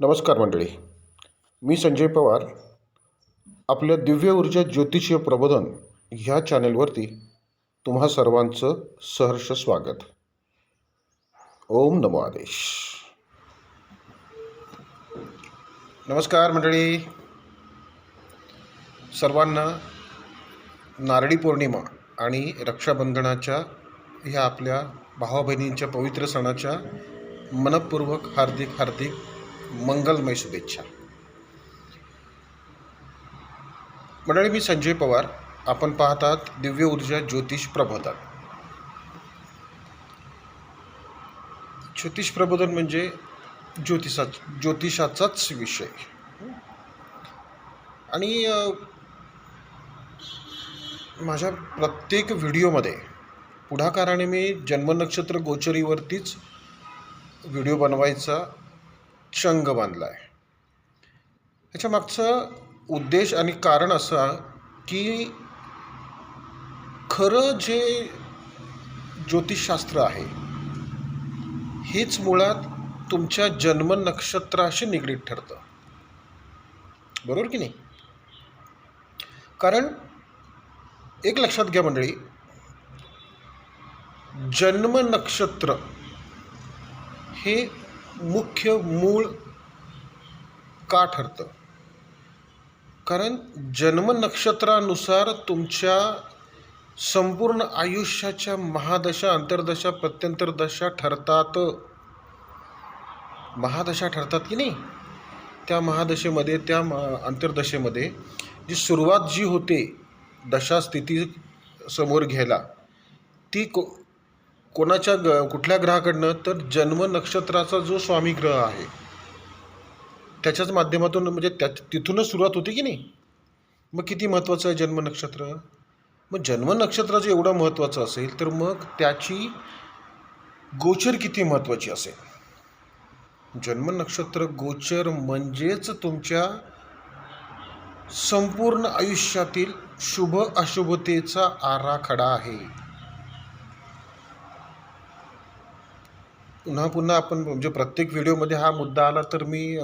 नमस्कार मंडळी. मी संजय पवार. आपल्या दिव्य ऊर्जा ज्योतिषीय प्रबोधन ह्या चॅनेलवरती तुम्हा सर्वांचं सहर्ष स्वागत. ओम नमो आदेश. नमस्कार मंडळी. सर्वांना नारळी पौर्णिमा आणि रक्षाबंधनाच्या ह्या आपल्या भावा बहिणींच्या पवित्र सणाच्या मनपूर्वक हार्दिक हार्दिक मंगलमय शुभेच्छा. मंडळी मी संजय पवार. आपण पाहतात दिव्य ऊर्जा ज्योतिष प्रबोधन. ज्योतिष प्रबोधन म्हणजे ज्योतिषा ज्योतिषाचाच विषय. आणि माझ्या प्रत्येक व्हिडिओमध्ये पुढाकाराने मी जन्मनक्षत्र गोचरीवरतीच व्हिडिओ बनवायचा चंग बांधला आहे ह्याच्या मागचं उद्देश आणि कारण असं की खरं जे ज्योतिषशास्त्र आहे हेच मुळात तुमच्या जन्म नक्षत्राशी निगडीत ठरतं. बरोबर की नाही? कारण एक लक्षात घ्या मंडळी जन्म नक्षत्र हे मुख्य मूळ का ठरतं? कारण जन्म नक्षत्रानुसार तुमच्या संपूर्ण आयुष्याच्या महादशा अंतर्दशा प्रत्यंतर दशा ठरतात. महादशा ठरतात की नाही? त्या महादशेमध्ये त्या म अंतर्दशेमध्ये जी सुरुवात जी होते दशा स्थिती समोर घ्यायला ती को कोणाच्या ग कुठल्या ग्रहाकडनं तर जन्म नक्षत्राचा जो स्वामी ग्रह आहे त्याच्याच माध्यमातून म्हणजे त्या तिथूनच सुरुवात होते की नाही? मग किती महत्त्वाचं आहे जन्म नक्षत्र? मग जन्म नक्षत्राचं एवढं महत्त्वाचं असेल तर मग त्याची गोचर किती महत्त्वाची असेल? जन्म नक्षत्र गोचर म्हणजेच तुमच्या संपूर्ण आयुष्यातील शुभ अशुभतेचा आराखडा आहे. पुन्हा पुन्हा आपण म्हणजे प्रत्येक व्हिडिओमध्ये हा मुद्दा आला तर मी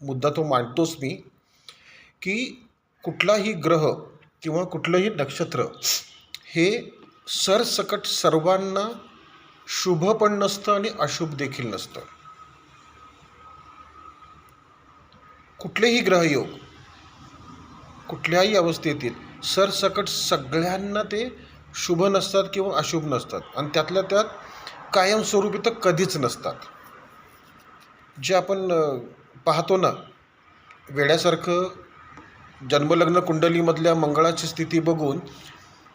मुद्दा तो मांडतोच मी की कुठलाही ग्रह किंवा कुठलंही नक्षत्र हे सरसकट सर्वांना शुभ पण नसतं आणि अशुभ देखील नसतं. कुठलेही ग्रहयोग कुठल्याही अवस्थेतील सरसकट सगळ्यांना ते शुभ नसतात किंवा अशुभ नसतात. आणि त्यातल्या त्यात कायमस्वरूपी तर कधीच नसतात. जे आपण पाहतो ना वेड्यासारखं जन्मलग्न कुंडलीमधल्या मंगळाची स्थिती बघून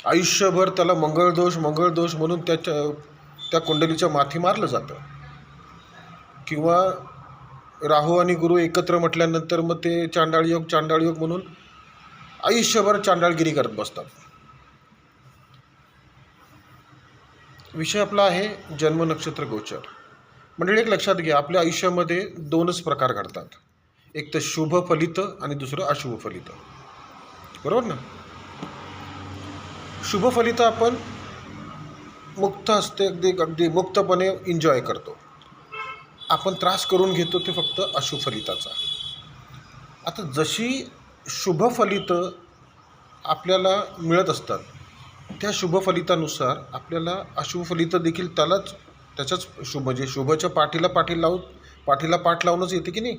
आयुष्यभर त्याला मंगळदोष मंगळदोष म्हणून त्याच्या त्या कुंडलीच्या माथी मारलं जातं. किंवा राहू आणि गुरु एकत्र म्हटल्यानंतर मग ते चांडाळयोग चांडाळयोग चांडाळ योग म्हणून आयुष्यभर चांडाळगिरी करत बसतात. विषय आपला आहे जन्म नक्षत्र गोचर. मंडळी एक लक्षात घ्या आपल्या आयुष्यामध्ये दोनच प्रकार घडतात. एक तर शुभ फलित आणि दुसरं अशुभ फलित. बरोबर ना? शुभ फलित आपण मुक्त असते अगदी अगदी मुक्तपणे एन्जॉय करतो. आपण त्रास करून घेतो ते फक्त अशुभ फलिताचा. आता जशी शुभ फलित आपल्याला मिळत असतात त्या शुभ फलितानुसार आपल्याला अशुफलित देखील त्यालाच त्याच्याच शुभ म्हणजे शुभच्या पाठीला पाठी लावून पाठीला पाठ लावूनच येते की नाही?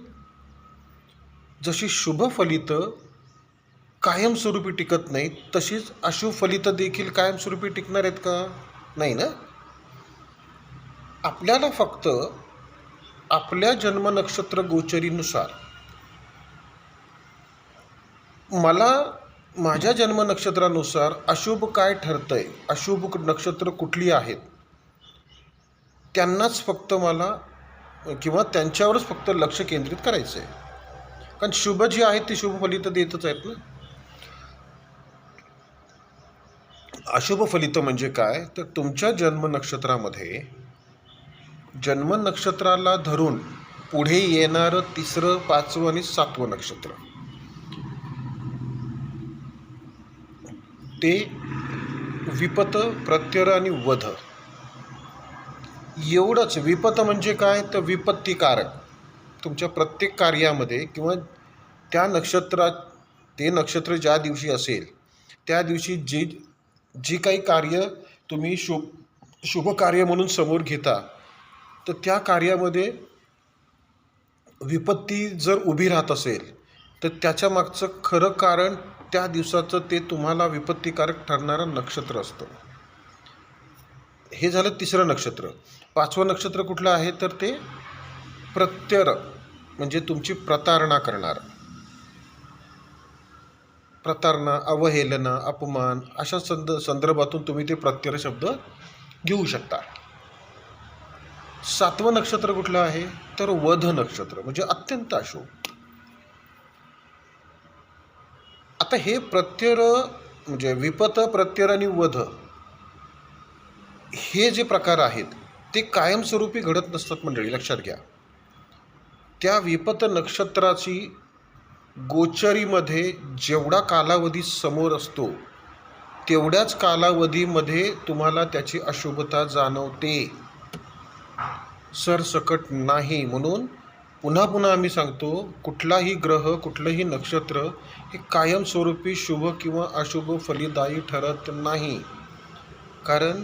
जशी शुभ फलित कायमस्वरूपी टिकत नाहीत तशीच अशुभ फलितं देखील कायमस्वरूपी टिकणार आहेत का? नाही ना? आपल्याला फक्त आपल्या जन्म नक्षत्र गोचरीनुसार मला माझ्या जन्म नक्षत्रानुसार अशुभ काय ठरतंय? अशुभ नक्षत्र कुठली आहेत? त्यांनाच फक्त मला किंवा त्यांच्यावरच फक्त लक्ष केंद्रित करायचं आहे कारण शुभ जी आहेत ती शुभ फलित देतच आहेत ना. अशुभ फलित म्हणजे काय? तर तुमच्या जन्म नक्षत्रामध्ये जन्म नक्षत्राला धरून पुढे येणारं तिसरं पाचवं आणि सातवं नक्षत्र. ते विपत प्रत्यय आणि वध. एवढंच. विपत म्हणजे काय? तर विपत्तिकारक. तुमच्या प्रत्येक कार्यामध्ये किंवा त्या नक्षत्रात ते नक्षत्र ज्या दिवशी असेल त्या दिवशी जी जी काही कार्य तुम्ही शुभ शुभ कार्य म्हणून समोर घेता तर त्या कार्यामध्ये विपत्ती जर उभी राहत असेल तर त्याच्या मागचं खरं कारण त्या दिवसाचं ते तुम्हाला विपत्तिकारक ठरणारं नक्षत्र असतं. हे झालं तिसरं नक्षत्र. पाचवं नक्षत्र कुठलं आहे? तर ते प्रत्यर म्हणजे तुमची प्रतारणा करणार. प्रतारणा अवहेलना अपमान अशा संद संदर्भातून तुम्ही ते प्रत्यय शब्द घेऊ शकता. सातवं नक्षत्र कुठलं आहे? तर वध नक्षत्र म्हणजे अत्यंत अशुभ. आता हे प्रत्यर म्हणजे विपत प्रत्यर आणि वध हे जे प्रकार आहेत ते कायमस्वरूपी घडत नसतात मंडळी लक्षात घ्या. त्या विपत नक्षत्राची गोचरीमध्ये जेवढा कालावधी समोर असतो तेवढ्याच कालावधीमध्ये तुम्हाला त्याची अशुभता जाणवते. सरसकट नाही म्हणून पुन्हा पुन्हा आम्ही सांगतो कुठलाही ग्रह कुठलंही नक्षत्र हे कायमस्वरूपी शुभ किंवा अशुभ फलिदायी ठरत नाही. कारण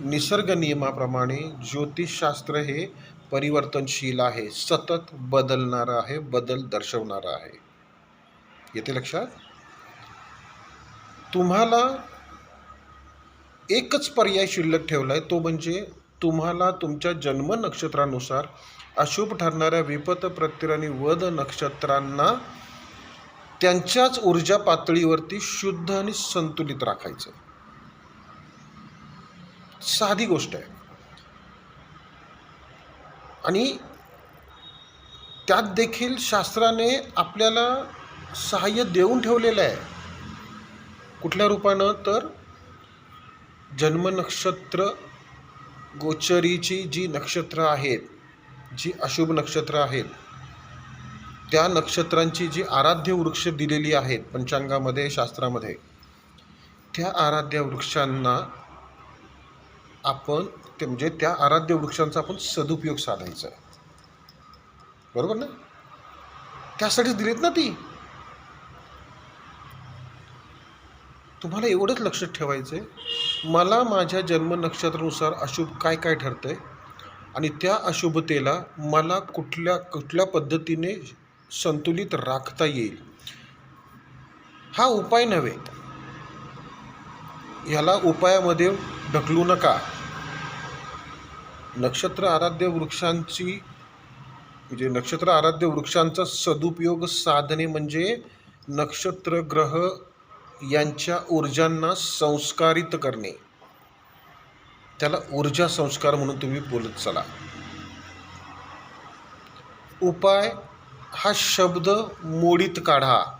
निसर्ग नियमाप्रमाणे ज्योतिषशास्त्र हे परिवर्तनशील आहे सतत बदलणारं आहे बदल दर्शवणारं आहे. येते लक्षात? तुम्हाला एकच पर्याय शिल्लक ठेवला आहे तो म्हणजे तुम्हाला तुमच्या जन्म नक्षत्रानुसार अशुभ ठरणाऱ्या विपत प्रत्यय आणि वध नक्षत्रांना त्यांच्याच ऊर्जा पातळीवरती शुद्ध आणि संतुलित राखायचं. साधी गोष्ट आहे. आणि त्यात देखील शास्त्राने आपल्याला सहाय्य देऊन ठेवलेलं आहे. कुठल्या रूपानं? तर जन्मनक्षत्र गोचरीची जी नक्षत्र आहेत जी अशुभ नक्षत्र आहेत त्या नक्षत्रांची जी आराध्य वृक्ष दिलेली आहेत पंचांगामध्ये शास्त्रामध्ये त्या आराध्य वृक्षांना आपण ते म्हणजे त्या आराध्य वृक्षांचा आपण सदुपयोग साधायचा आहे. बरोबर ना? त्यासाठीच दिलीत ना ती. तुम्हाला एवढंच लक्षात ठेवायचं आहे मला माझ्या जन्म नक्षत्रानुसार अशुभ काय काय ठरतं आहे आणि त्या अशुभतेला मला कुठल्या कुठल्या पद्धतीने संतुलित राखता येईल. हा उपाय नव्हे. ह्याला उपायामध्ये ढकलू नका. नक्षत्र आराध्य वृक्षांची म्हणजे नक्षत्र आराध्य वृक्षांचा सदुपयोग साधने म्हणजे नक्षत्र ग्रह यांच्या ऊर्जांना संस्कारित करणे. त्याला ऊर्जा संस्कार म्हणून तुम्ही बोलत चला. उपाय हा शब्द मोडीत काढा.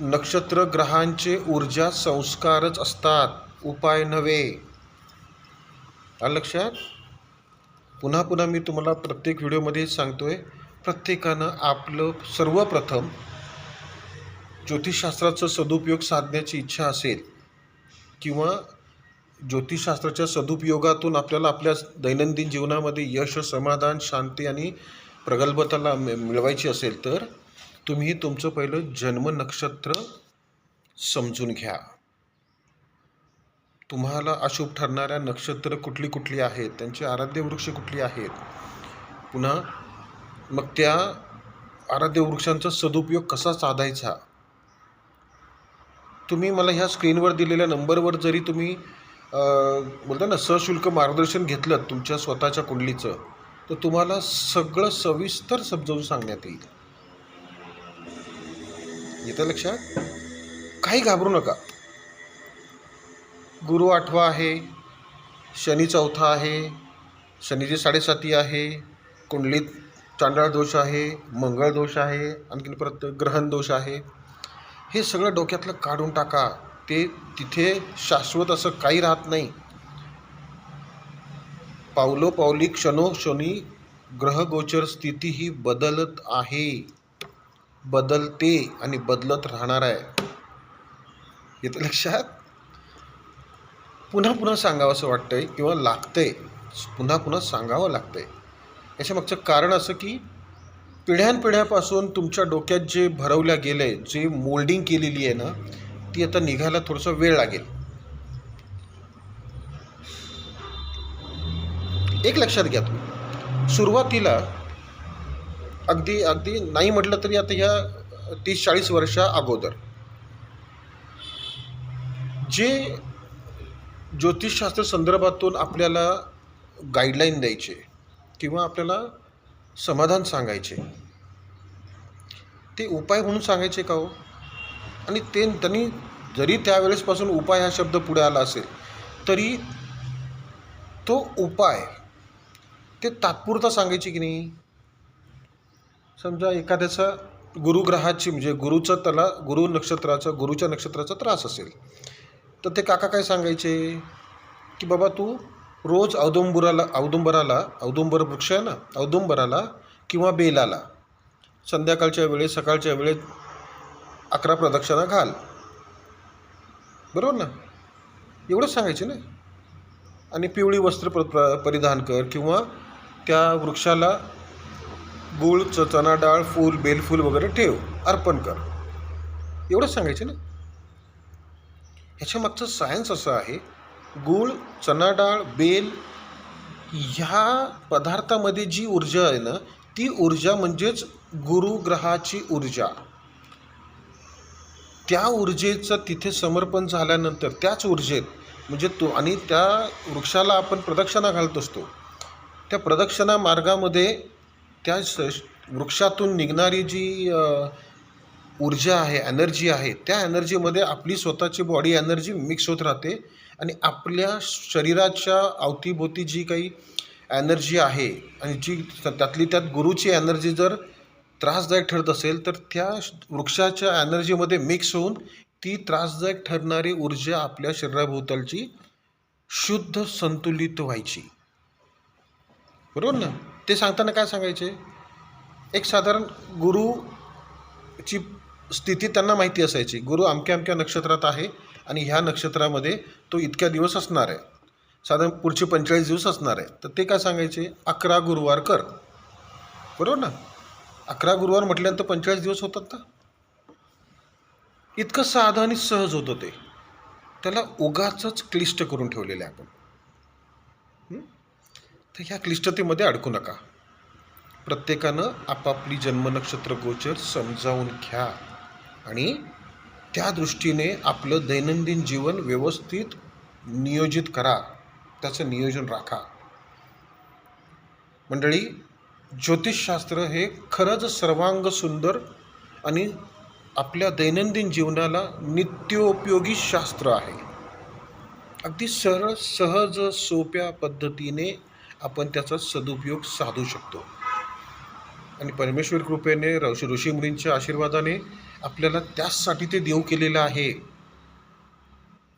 नक्षत्र ग्रहांचे ऊर्जा संस्कारच असतात. उपाय नव्हे. आलं लक्षात? पुन्हा पुन्हा मी तुम्हाला प्रत्येक व्हिडिओमध्ये सांगतोय प्रत्येकानं आपलं सर्वप्रथम ज्योतिषशास्त्राचा सदुपयोग साधण्याची इच्छा असेल किंवा ज्योतिषशास्त्राच्या सदुपयोगातून आपल्याला आपल्या दैनंदिन जीवनामध्ये यश समाधान शांती आणि प्रगल्भताला मिळवायची असेल तर तुम्ही तुमचं पहिलं जन्म नक्षत्र समजून घ्या. तुम्हाला अशुभ ठरणाऱ्या नक्षत्र कुठली कुठली आहेत? त्यांची आराध्य वृक्ष कुठली आहेत? पुन्हा मग त्या आराध्य वृक्षांचा सदुपयोग कसा साधायचा? तुम्ही मला ह्या स्क्रीनवर दिलेल्या नंबरवर जरी तुम्ही बोलता ना सशुल्क मार्गदर्शन घेतलं तुमच्या स्वतःच्या कुंडलीचं तर तुम्हाला सगळं सविस्तर समजावून सांगण्यात येईल. येतं लक्षात? काही घाबरू नका. गुरु आठवा आहे शनी चौथा आहे शनीची साडेसाती आहे कुंडलीत चांडाळ दोष आहे मंगळ दोष आहे आणखीन परत ग्रहण दोष आहे. हे सगळं डोक्यातलं काढून टाका. ते तिथे शाश्वत असं काही राहत नाही. पावलो पावली क्षणोक्षणी ग्रहगोचर स्थिती ही बदलत आहे. बदलते आणि बदलत राहणार आहे. येतं लक्षात? पुन्हा पुन्हा सांगावं असं वाटतंय किंवा लागतंय. पुन्हा पुन्हा सांगावं लागतंय. याच्यामागचं कारण असं की पिढ्यानपिढ्यापासून तुमच्या डोक्यात जे भरवल्या गेलं आहे जे मोल्डिंग केलेली आहे ना ती आता निघायला थोडासा वेळ लागेल. एक लक्षात घ्या तुम्ही. सुरुवातीला अगदी अगदी नाही म्हटलं तरी आता ह्या तीस चाळीस वर्षा अगोदर. जे ज्योतिषशास्त्र संदर्भातून आपल्याला गाईडलाईन द्यायचे किंवा आपल्याला समाधान सांगायचे ते उपाय म्हणून सांगायचे का हो? आणि ते त्यांनी जरी त्यावेळेसपासून उपाय हा शब्द पुढे आला असेल तरी तो उपाय ते तात्पुरता सांगायची की नाही? समजा एखाद्याचा गुरुग्रहाची म्हणजे गुरुचं त्याला गुरु नक्षत्राचा गुरुच्या नक्षत्राचा त्रास असेल तर ते काका काय सांगायचे? की बाबा तू रोज औदुंबुराला औदुंबराला औदुंबर वृक्ष आहे ना औदुंबराला किंवा बेलाला संध्याकाळच्या वेळेस सकाळच्या वेळेत अकरा प्रदक्षिणा घाल. बरोबर ना? एवढंच सांगायचे ना? आणि पिवळी वस्त्र प्र परिधान कर किंवा त्या वृक्षाला गुळ च चणा डाळ फूल बेलफूल वगैरे ठेव अर्पण कर. एवढंच सांगायचे ना? ह्याच्या मागचं सायन्स असं आहे गूळ चणा डाळ बेल ह्या पदार्थामध्ये जी ऊर्जा आहे ना ती ऊर्जा म्हणजेच गुरुग्रहाची ऊर्जा. त्या ऊर्जेचं तिथे समर्पण झाल्यानंतर त्याच ऊर्जेत म्हणजे तो आणि त्या वृक्षाला आपण प्रदक्षिणा घालत असतो. त्या प्रदक्षिणा मार्गामध्ये त्या स वृक्षातून निघणारी जी ऊर्जा आहे एनर्जी आहे त्या एनर्जीमध्ये आपली स्वतःची बॉडी एनर्जी मिक्स होत राहते आणि आपल्या शरीराच्या अवतीभोवती जी काही एनर्जी आहे आणि जी त्यातली त्यात गुरुची एनर्जी जर त्रासदायक ठरत असेल तर त्या वृक्षाच्या एनर्जीमध्ये मिक्स होऊन ती त्रासदायक ठरणारी ऊर्जा आपल्या शरीराभोवतालची शुद्ध संतुलित व्हायची. बरोबर ना? ते सांगताना काय सांगायचे? एक साधारण गुरुची स्थिती त्यांना माहिती असायची. गुरु अमक्या अमक्या नक्षत्रात आहे आणि ह्या नक्षत्रामध्ये तो इतक्या दिवस असणार आहे. साधारण पुढचे पंचेचाळीस दिवस असणार आहे. तर ते काय सांगायचे? अकरा गुरुवार कर. बरोबर ना? अकरा गुरुवार म्हटल्यानंतर पंचेचाळीस दिवस होतात ना इतकं साधं आणि सहज होतं ते त्याला उगाच क्लिष्ट करून ठेवलेलं आहे आपण. तर ह्या क्लिष्टतेमध्ये अडकू नका. प्रत्येकानं आपापली जन्मनक्षत्र गोचर समजावून घ्या आणि त्या दृष्टीने आपलं दैनंदिन जीवन व्यवस्थित नियोजित करा. त्याचं नियोजन राखा. मंडळी ज्योतिषशास्त्र हे खरंच सर्वांग सुंदर आणि आपल्या दैनंदिन जीवनाला नित्योपयोगी शास्त्र आहे. अगदी सरळ सहज सोप्या पद्धतीने आपण त्याचा सदुपयोग साधू शकतो. आणि परमेश्वर कृपेने ऋषी ऋषीमुनींच्या आशीर्वादाने आपल्याला त्याचसाठी ते देव केलेलं आहे.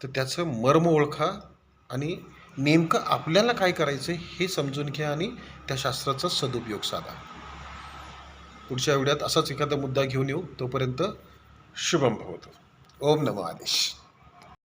तर त्याचं मर्म ओळखा आणि नेमकं आपल्याला काय करायचं हे समजून घ्या आणि त्या शास्त्राचा सदुपयोग साधा. पुढच्या व्हिडिओत असाच एखादा मुद्दा घेऊन येऊ. तोपर्यंत शुभम भवतो. ओम नमो आदेश.